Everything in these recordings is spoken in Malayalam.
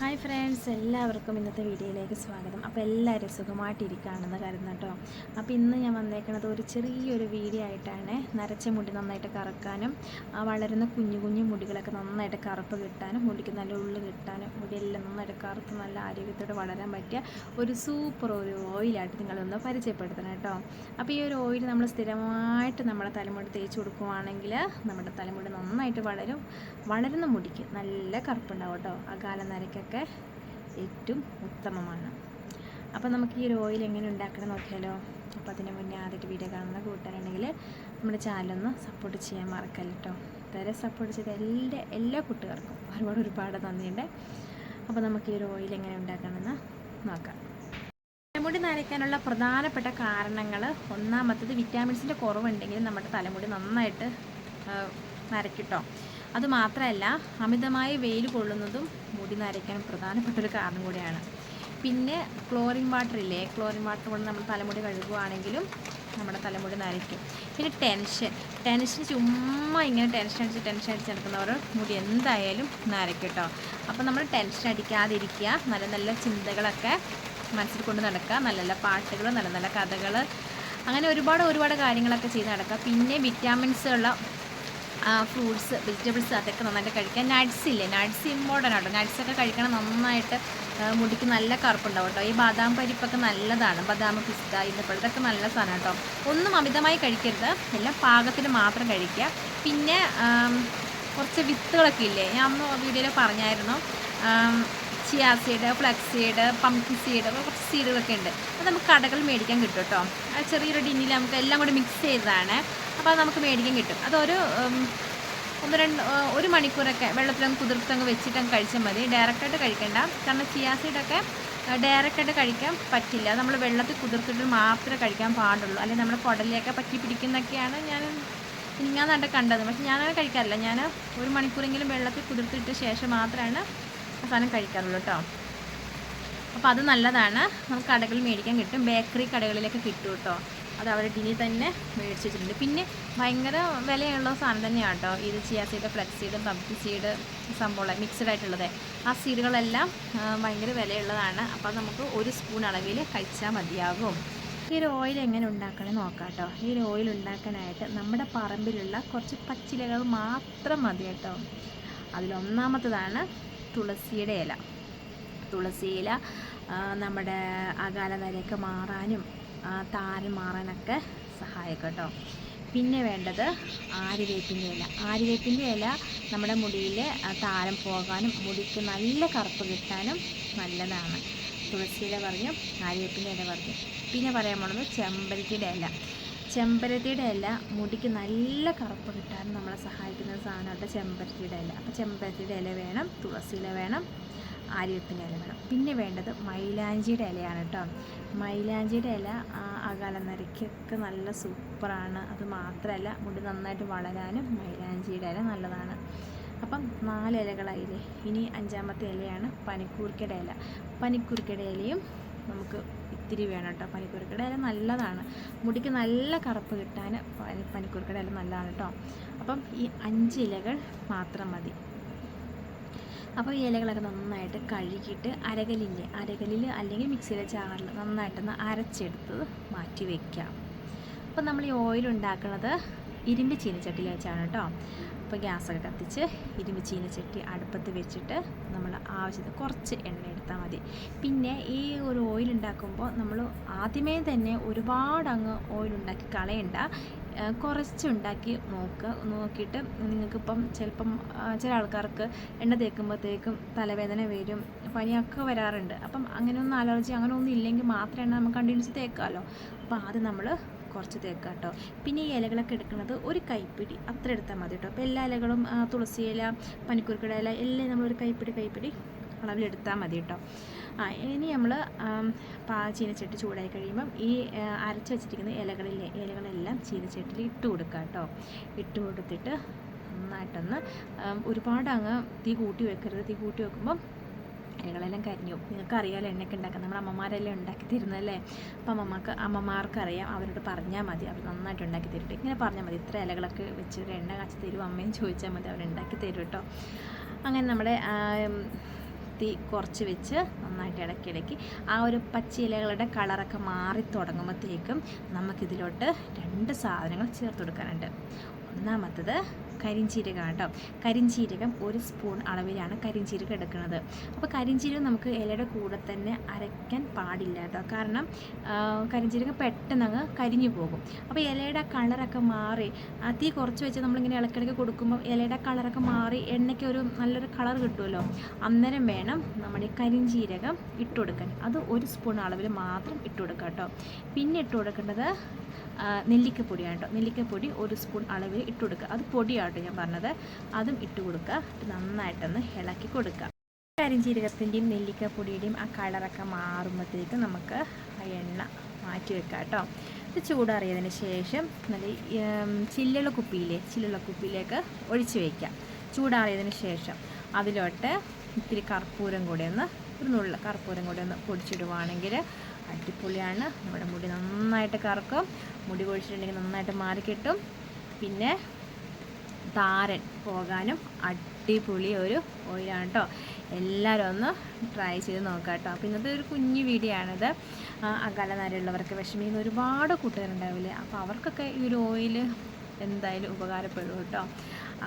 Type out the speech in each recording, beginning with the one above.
ഹായ് ഫ്രണ്ട്സ് എല്ലാവർക്കും ഇന്നത്തെ വീഡിയോയിലേക്ക് സ്വാഗതം. അപ്പോൾ എല്ലാവരും സുഖമായിട്ടിരിക്കുകയാണെന്ന് കരുതുന്നു കേട്ടോ. അപ്പോൾ ഇന്ന് ഞാൻ വന്നേക്കുന്നത് ഒരു ചെറിയൊരു വീഡിയോ ആയിട്ടാണ്. നരച്ച മുടി നന്നായിട്ട് കറക്കാനും ആ വളരുന്ന കുഞ്ഞു കുഞ്ഞു മുടികളൊക്കെ നന്നായിട്ട് കറുപ്പ് കിട്ടാനും മുടിക്ക് നല്ല ഉള്ളു കിട്ടാനും മുടിയെല്ലാം നന്നായിട്ട് കറുത്ത് നല്ല ആരോഗ്യത്തോടെ വളരാൻ പറ്റിയ ഒരു സൂപ്പർ ഒരു ഓയിലായിട്ട് നിങ്ങളൊന്ന് പരിചയപ്പെടുത്തണം കേട്ടോ. അപ്പോൾ ഈ ഒരു ഓയിൽ നമ്മൾ സ്ഥിരമായിട്ട് നമ്മുടെ തലമുടി തേച്ച് കൊടുക്കുവാണെങ്കിൽ നമ്മുടെ തലമുടി നന്നായിട്ട് വളരും. വളരുന്ന മുടിക്ക് നല്ല കറുപ്പുണ്ടാവും കേട്ടോ. ആ കാലം നരയ്ക്കൊക്കെ ഏറ്റവും ഉത്തമമാണ്. അപ്പോൾ നമുക്ക് ഈ ഒരു ഓയിൽ എങ്ങനെ ഉണ്ടാക്കണം നോക്കിയാലോ? അപ്പോൾ അതിന് മുന്നേ ആദ്യമായിട്ട് വീഡിയോ കാണുന്ന കൂട്ടുകാരുണ്ടെങ്കിൽ നമ്മുടെ ചാനലൊന്ന് സപ്പോർട്ട് ചെയ്യാൻ മറക്കല്ല കേട്ടോ ഇതുവരെ സപ്പോർട്ട് ചെയ്ത എല്ലാ എല്ലാ കൂട്ടുകാർക്കും ഒരുപാട് ഒരുപാട് നന്ദിയുണ്ട്. അപ്പോൾ നമുക്ക് ഈ ഒരു ഓയിൽ എങ്ങനെ ഉണ്ടാക്കണമെന്ന് നോക്കാം. തലമുടി നരയ്ക്കാനുള്ള പ്രധാനപ്പെട്ട കാരണങ്ങൾ ഒന്നാമത്തത് വിറ്റാമിൻസിന്റെ കുറവുണ്ടെങ്കിൽ നമ്മുടെ തലമുടി നന്നായിട്ട് നരക്കിട്ടോ അതുമാത്രമല്ല അമിതമായി വെയിൽ കൊള്ളുന്നതും മുടി നരയ്ക്കാൻ പ്രധാനപ്പെട്ട ഒരു കാരണം കൂടിയാണ്. പിന്നെ ക്ലോറിൻ വാട്ടർ ഇല്ലേ? ക്ലോറിൻ വാട്ടർ കൊണ്ട് നമ്മൾ തലമുടി കഴുകുവാണെങ്കിലും നമ്മുടെ തലമുടി നരയ്ക്കും. പിന്നെ ടെൻഷൻ ടെൻഷൻ ചുമ്മാ ഇങ്ങനെ ടെൻഷൻ അടിച്ച് ടെൻഷൻ അടിച്ച് നടക്കുന്നവർ മുടി എന്തായാലും നരയ്ക്കും കേട്ടോ. അപ്പോൾ നമ്മൾ ടെൻഷൻ അടിക്കാതിരിക്കുക. നല്ല നല്ല ചിന്തകളൊക്കെ മനസ്സിൽ കൊണ്ട് നടക്കുക. നല്ല നല്ല പാട്ടുകൾ നല്ല നല്ല കഥകൾ അങ്ങനെ ഒരുപാട് ഒരുപാട് കാര്യങ്ങളൊക്കെ ചെയ്ത് നടക്കുക. പിന്നെ വിറ്റാമിൻസ് ഉള്ള ഫ്രൂട്ട്സ് വെജിറ്റബിൾസ് അതൊക്കെ നന്നായിട്ട് കഴിക്കുക. നട്ട്സ് ഇല്ലേ? നട്ട്സ് ഇമ്പോർട്ടന്റ് ആട്ടോ. കേട്ടോ ഒക്കെ കഴിക്കണം നന്നായിട്ട്. മുടിക്ക് നല്ല കറുപ്പുണ്ടാവും കേട്ടോ ഈ ബാദാം പരിപ്പൊക്കെ നല്ലതാണ്. ബദാം പിസ്ത ഇന്നപ്പോൾ ഇതൊക്കെ നല്ല സാധനം കേട്ടോ ഒന്നും അമിതമായി കഴിക്കരുത്. എല്ലാം പാകത്തിന് മാത്രം കഴിക്കുക. പിന്നെ കുറച്ച് വിത്തുകളൊക്കെ ഇല്ലേ? ഞാൻ അന്ന് വീഡിയോയിൽ പറഞ്ഞായിരുന്നു. Chia seed flax seed pumpkin seed കുറച്ച് സീഡുകളൊക്കെ ഉണ്ട്. അത് നമുക്ക് കടകൾ മേടിക്കാൻ കിട്ടും കേട്ടോ. അത് ചെറിയൊരു ടിന്നിൽ നമുക്ക് എല്ലാം കൂടി മിക്സ് ചെയ്തതാണ്. അപ്പോൾ അത് നമുക്ക് മേടിക്കാൻ കിട്ടും. അതൊരു ഒന്ന് രണ്ട് ആ, ഒരു മണിക്കൂറൊക്കെ വെള്ളത്തിലങ്ങ് കുതിർത്തങ്ങ് വെച്ചിട്ടങ്ങ് കഴിച്ചാൽ മതി. ഡയറക്റ്റായിട്ട് കഴിക്കണ്ട. കാരണം ചിയാ സീഡൊക്കെ ഡയറക്റ്റായിട്ട് കഴിക്കാൻ പറ്റില്ല. നമ്മൾ വെള്ളത്തിൽ കുതിർത്തിട്ട് മാത്രമേ കഴിക്കാൻ പാടുള്ളൂ. അല്ലെങ്കിൽ നമ്മുടെ കുടലിയൊക്കെ പറ്റി പിടിക്കുന്നൊക്കെയാണ് ഞാൻ നട്ട് കണ്ടത്. പക്ഷെ ഞാനത് കഴിക്കാറില്ല. ഞാൻ ഒരു മണിക്കൂറെങ്കിലും വെള്ളത്തിൽ കുതിർത്തിട്ട് ശേഷം മാത്രമാണ് ആ സാധനം കഴിക്കാറുള്ളൂ കേട്ടോ. അപ്പോൾ അത് നല്ലതാണ്. നമുക്ക് കടകളിൽ മേടിക്കാൻ കിട്ടും. ബേക്കറി കടകളിലൊക്കെ കിട്ടും കേട്ടോ. അത് അവർ ഡിനി തന്നെ മേടിച്ച് വെച്ചിട്ടുണ്ട്. പിന്നെ ഭയങ്കര വിലയുള്ള സാധനം തന്നെയാണ് കേട്ടോ. ഇത് ചിയാ സീഡ് ഫ്ലക്സ് സീഡ് പബ്ജി സീഡ് സംഭവം മിക്സ്ഡ് ആയിട്ടുള്ളത്. ആ സീഡുകളെല്ലാം ഭയങ്കര വിലയുള്ളതാണ്. അപ്പോൾ നമുക്ക് ഒരു സ്പൂൺ അളവിൽ കഴിച്ചാൽ മതിയാകും. ഈ ഒരു ഓയിൽ എങ്ങനെ ഉണ്ടാക്കണമെന്ന് നോക്കാം കേട്ടോ. ഈ ഒരു ഓയിൽ ഉണ്ടാക്കാനായിട്ട് നമ്മുടെ പറമ്പിലുള്ള കുറച്ച് പച്ചിലകൾ മാത്രം മതി കേട്ടോ. അതിലൊന്നാമത്തതാണ് തുളസിയുടെ ഇല. തുളസി ഇല നമ്മുടെ അകാല നരയൊക്കെ മാറാനും താരൻ മാറാനൊക്കെ സഹായിക്കും കേട്ടോ പിന്നെ വേണ്ടത് ആര്യവേപ്പിന്റെ ഇല. ആര്യവേപ്പിന്റെ ഇല നമ്മുടെ മുടിയിൽ താരം പോകാനും മുടിക്ക് നല്ല കറുപ്പ് കിട്ടാനും നല്ലതാണ്. തുളസിയില പറഞ്ഞു ആര്യവേപ്പിന്റെ ഇല പറഞ്ഞു. പിന്നെ പറയാൻ പോണത് ചെമ്പരത്തിയുടെ ഇല. ചെമ്പരത്തിയുടെ ഇല മുടിക്ക് നല്ല കറുപ്പ് കിട്ടാൻ നമ്മളെ സഹായിക്കുന്ന സാധനമാണ് ചെമ്പരത്തിയുടെ ഇല. അപ്പോൾ ചെമ്പരത്തിയുടെ ഇല വേണം തുളസി ഇല വേണം ആര്യവേപ്പിന്റെ ഇല വേണം. പിന്നെ വേണ്ടത് മൈലാഞ്ചിയുടെ ഇലയാണ് കേട്ടോ മൈലാഞ്ചിയുടെ ഇല ആ, അകാല നരയ്ക്കൊക്കെ നല്ല സൂപ്പറാണ്. അത് മാത്രമല്ല മുടി നന്നായിട്ട് വളരാനും മൈലാഞ്ചിയുടെ ഇല നല്ലതാണ്. അപ്പം നാല് ഇലകളായില്ലേ? ഇനി അഞ്ചാമത്തെ ഇലയാണ് പനിക്കൂർക്കയുടെ ഇല. പനിക്കൂർക്കയുടെ ഇലയും നമുക്ക് ഇത്തിരി വേണം കേട്ടോ പനിക്കൂർക്കയുടെ ഇല നല്ലതാണ്. മുടിക്ക് നല്ല കറുപ്പ് കിട്ടാൻ പനി പനിക്കൂർക്കയുടെ ഇല നല്ലതാണ് കേട്ടോ. അപ്പം ഈ അഞ്ച് ഇലകൾ മാത്രം മതി. അപ്പോൾ ഈ ഇലകളൊക്കെ നന്നായിട്ട് കഴുകിയിട്ട് അരകലിന്റെ അരകലിൽ അല്ലെങ്കിൽ മിക്സിയിലെ ചാറിൽ നന്നായിട്ടൊന്ന് അരച്ചെടുത്ത് മാറ്റി വയ്ക്കാം അപ്പോൾ നമ്മൾ ഈ ഓയിൽ ഉണ്ടാക്കുന്നത് ഇരുമ്പ് ചീനച്ചട്ടിയിൽ വെച്ചാണ് കേട്ടോ. അപ്പോൾ ഗ്യാസൊക്കെ കത്തിച്ച് ഇരുമ്പ് ചീനച്ചട്ടി അടുപ്പത്ത് വെച്ചിട്ട് നമ്മൾ ആവശ്യത്തിന് കുറച്ച് എണ്ണ എടുത്താൽ മതി. പിന്നെ ഈ ഒരു ഓയിൽ ഉണ്ടാക്കുമ്പോൾ നമ്മൾ ആദ്യമേ തന്നെ ഒരുപാട് അങ്ങ് ഓയിൽ ഉണ്ടാക്കി കളയണ്ട. കുറച്ച് കുറച്ചുണ്ടാക്കി നോക്കുക നോക്കിയിട്ട് നിങ്ങൾക്കിപ്പം ചിലപ്പം ചില ആൾക്കാർക്ക് എണ്ണ തേക്കുമ്പോഴത്തേക്കും തലവേദന വരും പനിയൊക്കെ വരാറുണ്ട്. അപ്പം അങ്ങനെയൊന്നും അലർജി അങ്ങനെ ഒന്നും ഇല്ലെങ്കിൽ മാത്രമേ എണ്ണ നമുക്ക് കണ്ടിന്യൂസ് തേക്കാമല്ലോ അപ്പോൾ ആദ്യം നമ്മൾ കുറച്ച് തേക്കുക കേട്ടോ പിന്നെ ഈ ഇലകളൊക്കെ എടുക്കുന്നത് ഒരു കൈപ്പിടി. അത്ര എടുത്താൽ മതി കേട്ടോ. അപ്പോൾ എല്ലാ ഇലകളും തുളസി ഇല പനിക്കുരുക്കട ഇല എല്ലാം നമ്മൾ ഒരു കൈപ്പിടി കൈപ്പിടി അളവിലെടുത്താൽ മതി കേട്ടോ. ആ ഇനി നമ്മൾ പാ ചീനച്ചട്ടി ചൂടായി കഴിയുമ്പം ഈ അരച്ച് വെച്ചിരിക്കുന്ന ഇലകളിലെ ഇലകളെല്ലാം ചീനച്ചട്ടിയിൽ ഇട്ട് കൊടുക്കുക കേട്ടോ. ഇട്ട് കൊടുത്തിട്ട് നന്നായിട്ടൊന്ന് ഒരുപാട് അങ്ങ് തീ കൂട്ടി വെക്കരുത്. തീ കൂട്ടി വെക്കുമ്പം ഇലകളെല്ലാം കരിഞ്ഞു. നിങ്ങൾക്കറിയാലോ എണ്ണയൊക്കെ ഉണ്ടാക്കാൻ. നമ്മുടെ അമ്മമാരെല്ലാം ഉണ്ടാക്കി തരുന്നതല്ലേ അപ്പോൾ അമ്മമാർക്ക് അമ്മമാർക്ക് അറിയാം അവരോട് പറഞ്ഞാൽ മതി. അവർ നന്നായിട്ട് ഉണ്ടാക്കി തരും ഇങ്ങനെ പറഞ്ഞാൽ മതി. ഇത്ര ഇലകളൊക്കെ വെച്ച് ഒരു എണ്ണ കാച്ചി തരും അമ്മയും ചോദിച്ചാൽ മതി. അവരുണ്ടാക്കി തരും കേട്ടോ. അങ്ങനെ നമ്മുടെ തീ കുറച്ച് വെച്ച് നന്നായിട്ട് ഇടയ്ക്കിടയ്ക്ക് ആ ഒരു പച്ച ഇലകളുടെ കളറൊക്കെ മാറി തുടങ്ങുമ്പോഴത്തേക്കും നമുക്കിതിലോട്ട് രണ്ട് സാധനങ്ങൾ ചേർത്ത് കൊടുക്കാനുണ്ട്. ഒന്നാമത്തത് കരിഞ്ചീരകം കേട്ടോ കരിഞ്ചീരകം ഒരു സ്പൂൺ അളവിലാണ് കരിഞ്ചീരകം എടുക്കുന്നത്. അപ്പോൾ കരിഞ്ചീരകം നമുക്ക് ഇലയുടെ കൂടെ തന്നെ അരയ്ക്കാൻ പാടില്ല കേട്ടോ. കാരണം കരിഞ്ചീരകം പെട്ടെന്ന് അങ്ങ് കരിഞ്ഞു പോകും. അപ്പോൾ ഇലയുടെ കളറൊക്കെ മാറി തീ കുറച്ച് വെച്ച് നമ്മളിങ്ങനെ ഇളക്കിടയ്ക്ക് കൊടുക്കുമ്പോൾ ഇലയുടെ കളറൊക്കെ മാറി എണ്ണയ്ക്ക് ഒരു നല്ലൊരു കളർ കിട്ടുമല്ലോ. അന്നേരം വേണം നമ്മുടെ കരിഞ്ചീരകം ഇട്ട് കൊടുക്കാൻ. അത് ഒരു സ്പൂൺ അളവിൽ മാത്രം ഇട്ട് കൊടുക്കുക കേട്ടോ. പിന്നെ ഇട്ട് കൊടുക്കേണ്ടത് ആ, നെല്ലിക്കപ്പൊടിയാണ് കേട്ടോ. നെല്ലിക്കപ്പൊടി ഒരു സ്പൂൺ അളവിൽ ഇട്ട് കൊടുക്കുക. അത് പൊടിയാട്ടോ ഞാൻ പറഞ്ഞത്. അതും ഇട്ട് കൊടുക്കുക. നന്നായിട്ടൊന്ന് ഇളക്കി കൊടുക്കുക. കരിഞ്ചീരകത്തിന്റെയും നെല്ലിക്കപ്പൊടിയുടെയും ആ കളറൊക്കെ മാറുമ്പോഴത്തേക്ക് നമുക്ക് ആ എണ്ണ മാറ്റി വെക്കാം കേട്ടോ. ഇത് ചൂടാറിയതിന് ശേഷം നല്ല ചില്ലുള്ള കുപ്പിയിലെ ചില്ലുള്ള കുപ്പിയിലേക്ക് ഒഴിച്ച് വയ്ക്കാം ചൂടാറിയതിന് ശേഷം അതിലോട്ട് ഇത്തിരി കർപ്പൂരം കൂടി ഒന്ന് ഒരു നുള്ള കർപ്പൂരം കൂടി ഒന്ന് പൊടിച്ചിടുവാണെങ്കിൽ അടിപൊളിയാണ്. നമ്മുടെ മുടി നന്നായിട്ട് കറക്കും. മുടി കൊഴിച്ചിട്ടുണ്ടെങ്കിൽ നന്നായിട്ട് മാറിക്കിട്ടും പിന്നെ താരൻ പോകാനും അടിപൊളി ഒരു ഓയിലാണ് കേട്ടോ എല്ലാവരും ഒന്ന് ട്രൈ ചെയ്ത് നോക്കാം കേട്ടോ അപ്പോൾ ഇന്നത്തെ ഒരു കുഞ്ഞു വീഡിയോ ആണിത്. ആ, അകാല വിഷമിക്കുന്ന ഒരുപാട് കൂട്ടുകാരുണ്ടാവില്ലേ? അപ്പോൾ അവർക്കൊക്കെ ഈ ഒരു ഓയിൽ എന്തായാലും ഉപകാരപ്പെടും കേട്ടോ.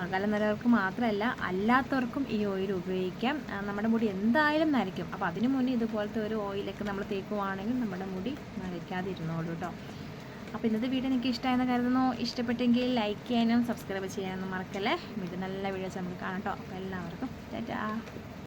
അകലം നല്ലവർക്ക് മാത്രമല്ല അല്ലാത്തവർക്കും ഈ ഓയിൽ ഉപയോഗിക്കാം. നമ്മുടെ മുടി എന്തായാലും നരയ്ക്കും അപ്പോൾ അതിനു മുന്നേ ഇതുപോലത്തെ ഒരു ഓയിലൊക്കെ നമ്മൾ തേക്കുവാണെങ്കിൽ നമ്മുടെ മുടി നരയ്ക്കാതിരുന്നോളൂ കേട്ടോ. അപ്പോൾ ഇന്നത്തെ വീഡിയോ എനിക്ക് ഇഷ്ടമായെന്ന് കരുതുന്നു. ഇഷ്ടപ്പെട്ടെങ്കിൽ ലൈക്ക് ചെയ്യാനും സബ്സ്ക്രൈബ് ചെയ്യാനൊന്നും മറക്കല്ലേ? വീണ്ടും നല്ല വീഡിയോസ് നമുക്ക് കാണാം കേട്ടോ. അപ്പോൾ എല്ലാവർക്കും ടാറ്റാ.